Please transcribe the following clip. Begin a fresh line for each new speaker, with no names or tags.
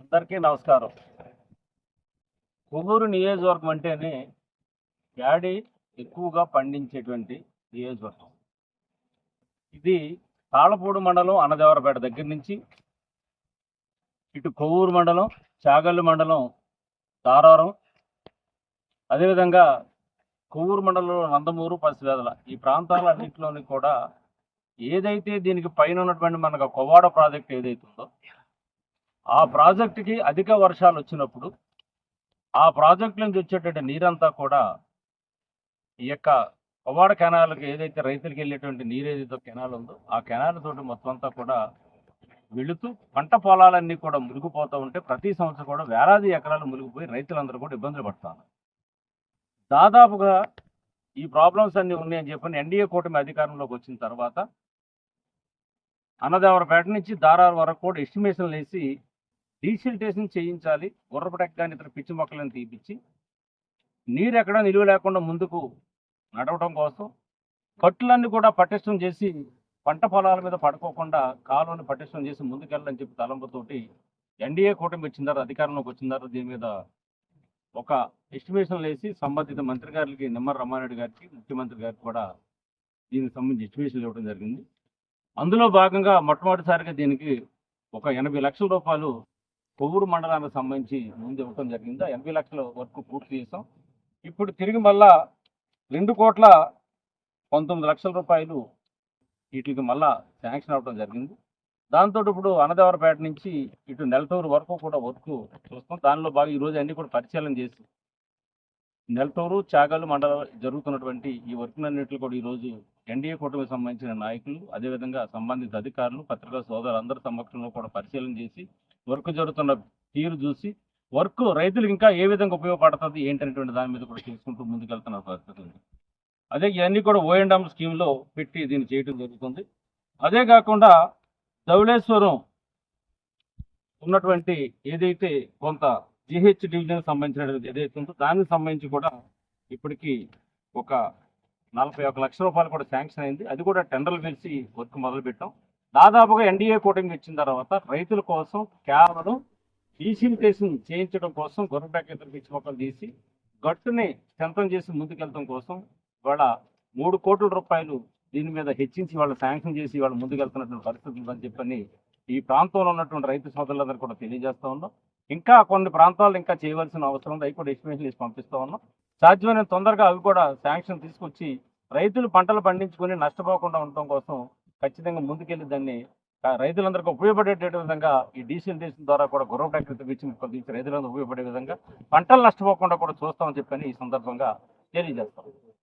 అందరికీ నమస్కారం. కొవ్వూరు నియోజకవర్గం అంటేనే ప్యాడీ ఎక్కువగా పండించేటువంటి నియోజకవర్గం. ఇది తాళపూడి మండలం అన్నదేవరపేట దగ్గర నుంచి ఇటు కొవ్వూరు మండలం చాగల్లు మండలం దారారం అదేవిధంగా కొవ్వూరు మండలంలో నందమూరు పసివేదల. ఈ ప్రాంతాలన్నింటిలోని కూడా ఏదైతే దీనికి పైన ఉన్నటువంటి మనకు కొవ్వాడ ప్రాజెక్ట్ ఏదైతుందో ఆ ప్రాజెక్టుకి అధిక వర్షాలు వచ్చినప్పుడు ఆ ప్రాజెక్ట్ నుంచి వచ్చేటువంటి నీరంతా కూడా ఈ యొక్క పవాడ కెనాల్కి ఏదైతే రైతులకు వెళ్ళేటువంటి నీరు ఏదైతే కెనాల్ ఉందో ఆ కెనాల్ తోటి మొత్తం అంతా కూడా వెళుతూ పంట పొలాలన్నీ కూడా మురిగిపోతూ ఉంటే ప్రతి సంవత్సరం కూడా వేలాది ఎకరాలు మురిగిపోయి రైతులందరూ కూడా ఇబ్బందులు పడతాను దాదాపుగా ఈ ప్రాబ్లమ్స్ అన్నీ ఉన్నాయని చెప్పని ఎన్డీఏ కూటమి అధికారంలోకి వచ్చిన తర్వాత అన్నదేవరపేట నుంచి దారాల వరకు కూడా ఎస్టిమేషన్లు వేసి డీసిల్టేషన్ చేయించాలి గుర్రపటెక్ కానీ ఇతర పిచ్చి మొక్కలను తీపిచ్చి నీరు ఎక్కడ నిలువ లేకుండా ముందుకు నడవడం కోసం కట్టులన్నీ కూడా పటిష్టం చేసి పంట పొలాల మీద పడుకోకుండా కాలువని పటిష్టం చేసి ముందుకెళ్ళని చెప్పి తలంపుతోటి ఎన్డీఏ కూటమి వచ్చిన తర్వాత అధికారంలోకి వచ్చిన తర్వాత దీని మీద ఒక ఎస్టిమేషన్ వేసి సంబంధిత మంత్రి గారికి నిమ్మర రమారెడ్డి గారికి ముఖ్యమంత్రి గారికి కూడా దీనికి సంబంధించి ఎస్టిమేషన్ ఇవ్వడం జరిగింది. అందులో భాగంగా మొట్టమొదటిసారిగా దీనికి ఒక ఎనభై లక్షల రూపాయలు కొవ్వూరు మండలానికి సంబంధించి ముందు ఇవ్వడం జరిగింది. ఎనభై లక్షల వరకు పూర్తి చేసాం ఇప్పుడు తిరిగి మళ్ళా రెండు కోట్ల పంతొమ్మిది లక్షల రూపాయలు వీటికి మళ్ళా శాంక్షన్ అవ్వడం జరిగింది. దాంతో ఇప్పుడు అన్నదేవరపేట నుంచి ఇటు నెలటూరు వరకు కూడా వర్క్ చూస్తాం దానిలో బాగా ఈరోజు అన్నీ కూడా పరిశీలన చేసి నెలటూరు చాగలు మండలం జరుగుతున్నటువంటి ఈ వర్క్లన్నింటిలో కూడా ఈరోజు ఎన్డీఏ కూటమికి సంబంధించిన నాయకులు అదేవిధంగా సంబంధిత అధికారులు పత్రికా సోదరులు అందరి సమక్షంలో కూడా పరిశీలన చేసి వర్క్ జరుగుతున్న తీరు చూసి వర్క్ రైతులకు ఇంకా ఏ విధంగా ఉపయోగపడుతుంది ఏంటనేటువంటి దాని మీద కూడా తెలుసుకుంటూ ముందుకెళ్తున్న పరిస్థితి ఉంది అదే ఇవన్నీ కూడా ఓఎండ్ఎం స్కీమ్లో పెట్టి దీన్ని చేయడం జరుగుతుంది. అదే కాకుండా ధవళేశ్వరం ఉన్నటువంటి ఏదైతే కొంత జిహెచ్ డివిజన్కి సంబంధించిన ఏదైతే ఉందో దానికి సంబంధించి కూడా ఇప్పటికీ ఒక నలభై ఒక లక్ష రూపాయలు కూడా శాంక్షన్ అయింది. అది కూడా టెండర్లు పిలిచి వర్క్ మొదలుపెట్టాం. దాదాపుగా ఎన్డీఏ కూటమి ఇచ్చిన తర్వాత రైతుల కోసం కేవలం డీసిమిటేషన్ చేయించడం కోసం గొర్రెటాక్ ఇతర పిచ్చి మొక్కలు తీసి గట్టుని శంతం చేసి ముందుకెళ్ళడం కోసం ఇవాళ మూడు కోట్ల రూపాయలు దీని మీద హెచ్చించి వాళ్ళు శాంక్షన్ చేసి వాళ్ళు ముందుకెళ్తున్నటువంటి పరిస్థితులు ఉందని చెప్పని ఈ ప్రాంతంలో ఉన్నటువంటి రైతు సోదరులందరూ కూడా తెలియజేస్తూ ఉన్నాం. ఇంకా కొన్ని ప్రాంతాలు ఇంకా చేయవలసిన అవసరం ఉంది. అవి కూడా ఎస్టిమేషన్ వేసి పంపిస్తా ఉన్నాం. సాధ్యమైన తొందరగా అవి కూడా శాంక్షన్ తీసుకొచ్చి రైతులు పంటలు పండించుకొని నష్టపోకుండా ఉండటం కోసం ఖచ్చితంగా ముందుకెళ్ళి దాన్ని రైతులందరికీ ఉపయోగపడేట విధంగా ఈ డీజిల్ దేశం ద్వారా కూడా గుర్రం ట్రాక్టర్ ఇచ్చి రైతులందరూ ఉపయోగపడే విధంగా పంటలు నష్టపోకుండా కూడా చూస్తామని చెప్పని ఈ సందర్భంగా తెలియజేస్తాం.